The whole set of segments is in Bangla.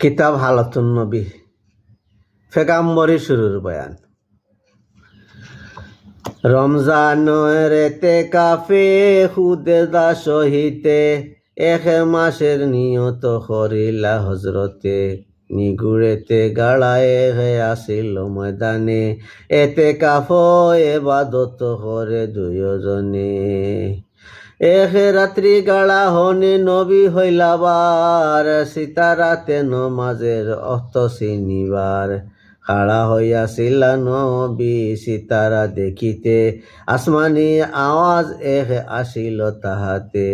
কিতাব হালাতুন নবী। ফেগাম্বরি শুরুর বয়ান। রমজান রেতে কাফে খুদে দা সহিতে, এক মাসের নিয়ত করিলা হজরতে নিগুড়েতে গাড়ায় হে আসিল ময়দানে, এতে কাফ এবাদত করে দুজনে এক রাত্রি গাড়া হনে নবী হইলাবার সীতারাতে নমাজের অস্ত চিনিবার খাড়া হইয়াছিল নবী সীতারা দেখিতে আসমানি আওয়াজ এক আসিল তাহাতে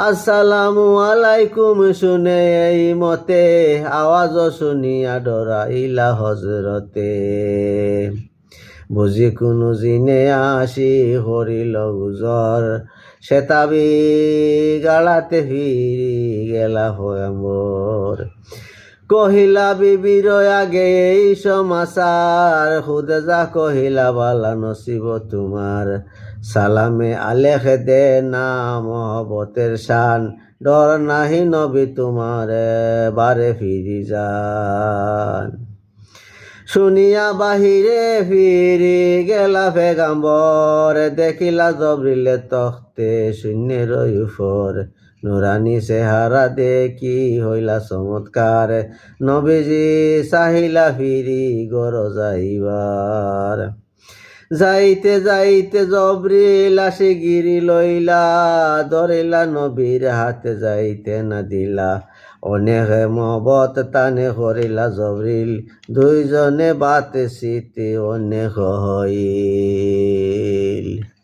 আসসালামু আলাইকুম শুনে এই মতে। আওয়াজ শুনিয়া ডরাইলা হজরতে বুঝি কোনো জিনে আসি হরিল উজর সেতাবি গালাতে ফিরি গেলা হয়াম্বর কহিলা বিবির আগে এই সমাচার যা কহিলা, বালা নসিব তোমার। সালামে আলেখ দে না মহবতের শান, ডর নাহি নবী তোমার, বারে ফিরি যান। শুনিয়া বাহিরে ফিরি গেলা ফেগাম্বর দেখিলা জবরিলে তখতে শূন্যের উপর। নুরানি চেহারা দেখি হইলা চমৎকার, নবীজি চাহিলা ফিরি গর যাইবার। যাইতে যাইতে জবরিল লাশে গিরি লইলা, ধরিলা নবীর হাতে যাইতে না দিলা। অনেক মহবত তানে হরিলা জবরিল, দুইজনে বাতে শীতে অনেক হইল।